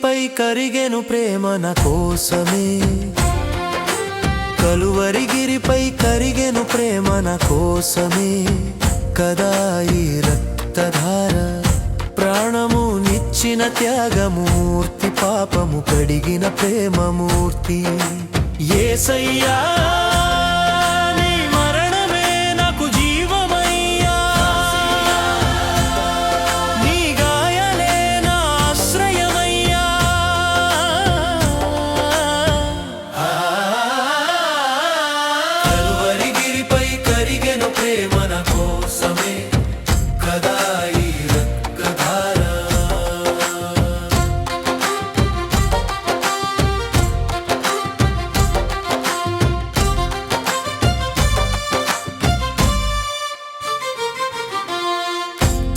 నీపై కరిగెను ప్రేమ నా కోసమే. కలువరిగిరిపై కరిగెను ప్రేమ నా కోసమే. కదా ఈ రక్తధార? ప్రాణము నిచ్చిన త్యాగము మూర్తి పాపము కడిగిన ప్రేమ మూర్తి. ఏసయ్యా!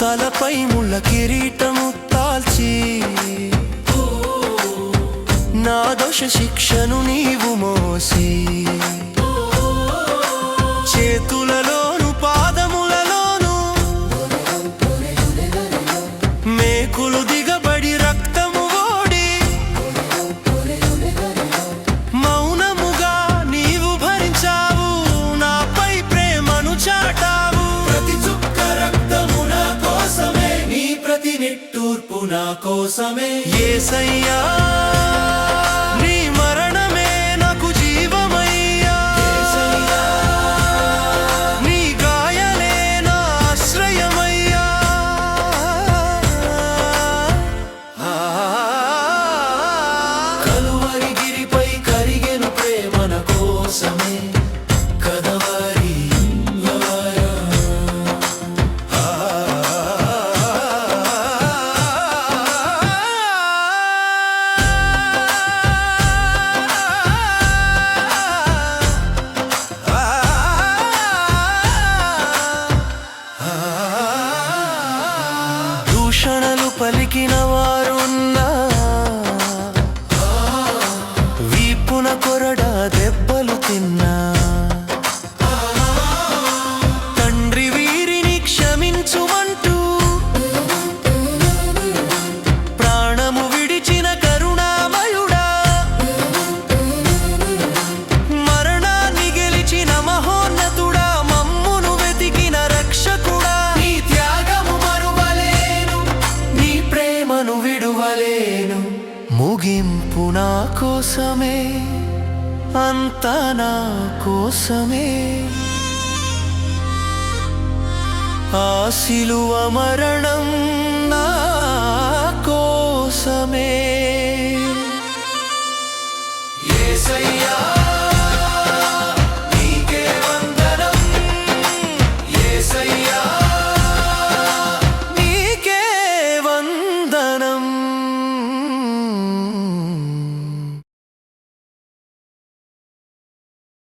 తలపై ముళ్ళ కిరీటము తాల్చి. నా దోష శిక్షను నీవు మోసి. కోసమే ఏసయ్యా ముగింపు నా కోసమే అంతా నా కోసమే. ఆ శిలువ మరణం